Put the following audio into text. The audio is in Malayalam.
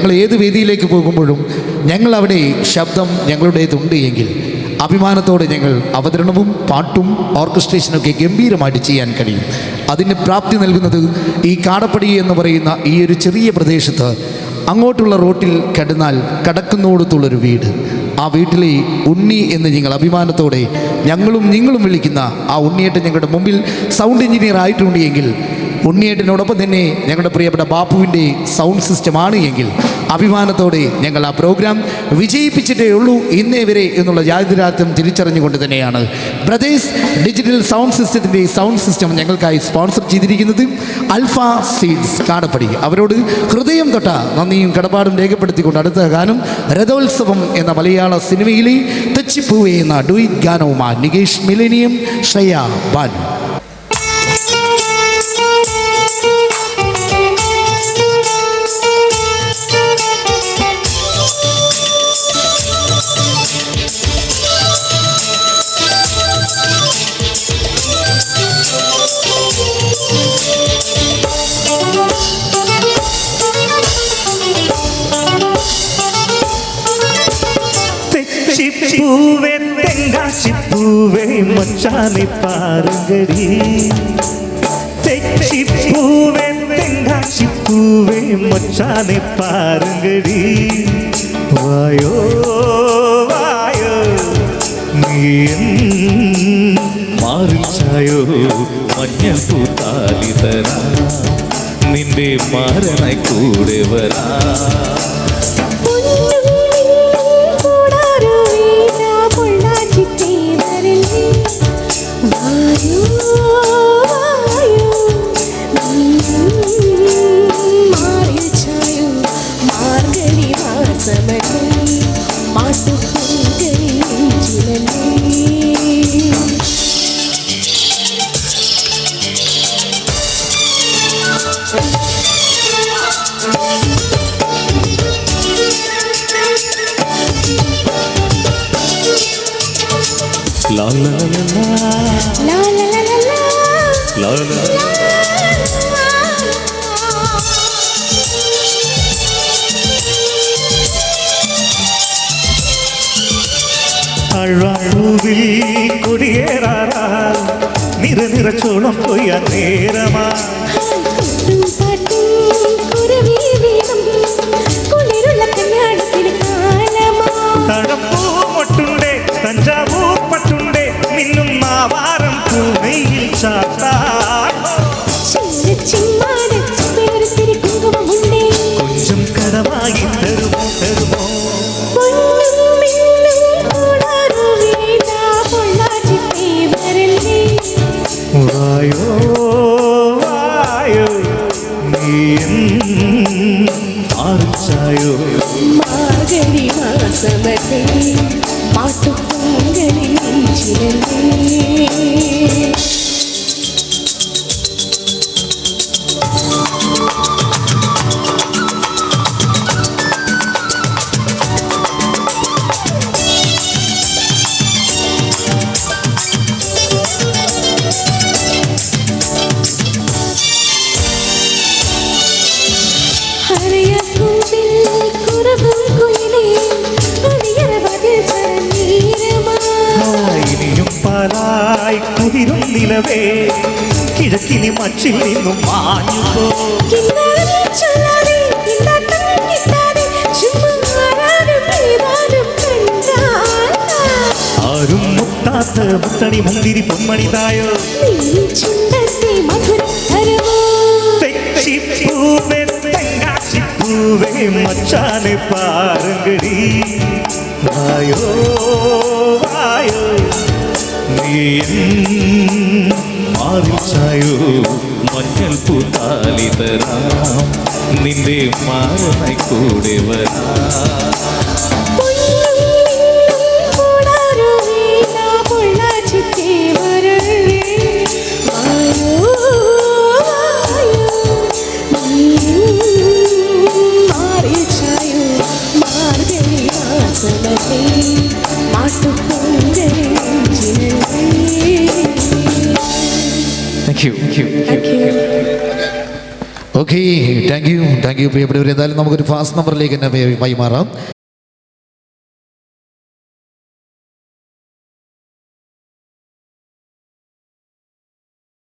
ഞങ്ങൾ ഏത് വേദിയിലേക്ക് പോകുമ്പോഴും ഞങ്ങൾ അവിടെ ശബ്ദം ഞങ്ങളുടേതുണ്ട് എങ്കിൽ അഭിമാനത്തോടെ ഞങ്ങൾ അവതരണവും പാട്ടും ഓർക്കസ്ട്രേഷനൊക്കെ ഗംഭീരമായിട്ട് ചെയ്യാൻ കഴിയും. അതിന് പ്രാപ്തി നൽകുന്നത് ഈ കാടപ്പടി എന്ന് പറയുന്ന ഈ ഒരു ചെറിയ പ്രദേശത്ത് അങ്ങോട്ടുള്ള റോട്ടിൽ കിടന്നാൽ കടക്കുന്നോടത്തുള്ളൊരു വീട്. ആ വീട്ടിലെ ഉണ്ണി എന്ന് ഞങ്ങൾ അഭിമാനത്തോടെ ഞങ്ങളും നിങ്ങളും വിളിക്കുന്ന ആ ഉണ്ണിയേട്ടൻ ഞങ്ങളുടെ മുമ്പിൽ സൗണ്ട് എഞ്ചിനീയർ ആയിട്ടുണ്ട് എങ്കിൽ ഉണ്ണിയേട്ടനോടൊപ്പം തന്നെ ഞങ്ങളുടെ പ്രിയപ്പെട്ട ബാപ്പുവിന്റെ സൗണ്ട് സിസ്റ്റമാണ് എങ്കിൽ അഭിമാനത്തോടെ ഞങ്ങൾ ആ പ്രോഗ്രാം വിജയിപ്പിച്ചിട്ടേ ഉള്ളൂ ഇന്നേ വരെ എന്നുള്ള ജാതിരാത്യം തിരിച്ചറിഞ്ഞുകൊണ്ട് തന്നെയാണ്. ബ്രദേഴ്സ് ഡിജിറ്റൽ സൗണ്ട് സിസ്റ്റത്തിന്റെ സൗണ്ട് സിസ്റ്റം ഞങ്ങൾക്കായി സ്പോൺസർ ചെയ്തിരിക്കുന്നത് അൽഫ സീഡ്സ് കാടപ്പടി. അവരോട് ഹൃദയം തൊട്ട നന്ദിയും കടപാടും രേഖപ്പെടുത്തിക്കൊണ്ട് അടുത്ത ഗാനം രഥോത്സവം എന്ന മലയാള സിനിമയിലെ തെച്ചിപ്പൂവേ എന്ന ഡുയിറ്റ് ഗാനവുമായി നികേഷ് മിലേനിയം ശ്രേയ ബാനു. മച്ചാനെ പാറുകടി തെച്ചിപ്പൂവേ തെങ്കാശിപ്പൂവേ മച്ചാനെ പാറുകടി വായോ വായോ നീ മാറിച്ചായോ മഞ്ഞ പൂത്താലി തരാ നിന്റെ മാരനായി കൂടെ വരാ. la la la la. La la la la அழ்வாழ்வில் குடியேறாரால் நிற நிற சோளம் பொய்ய நேரமா ആർച്ചായോ മാർഗഴി മാസമല്ലേ മാട്ടുപൊങ്കലിൽ നെഞ്ചിലല്ലേ പാലായി കുതിരും നിലവേ. കിഴക്കിനി മച്ചിൽ നിന്നും കണ്ടാൽ ആരും മുത്താത്ത മുത്തണി മുന്തിരി പൊന്മണി തായോ. നീ ചുണ്ടത്തെ മധുരം തരുമോ? തെച്ചിപ്പൂവേ മച്ചാനെ പാറുങ്കടി. വായോ ആയോ നീ മാറിച്ചായോ മഞ്ഞൾ പൂത്താലി തരാം നിന്റെ മാറണ കൂടെ വരാം. Thank you thank Thank you. Okay thank you thank you പ്രിയപ്പെട്ടവർ എന്തായാലും നമുക്കൊരു ഫാസ്റ്റ് നമ്പറിലേക്ക് തന്നെ വൈമാറാം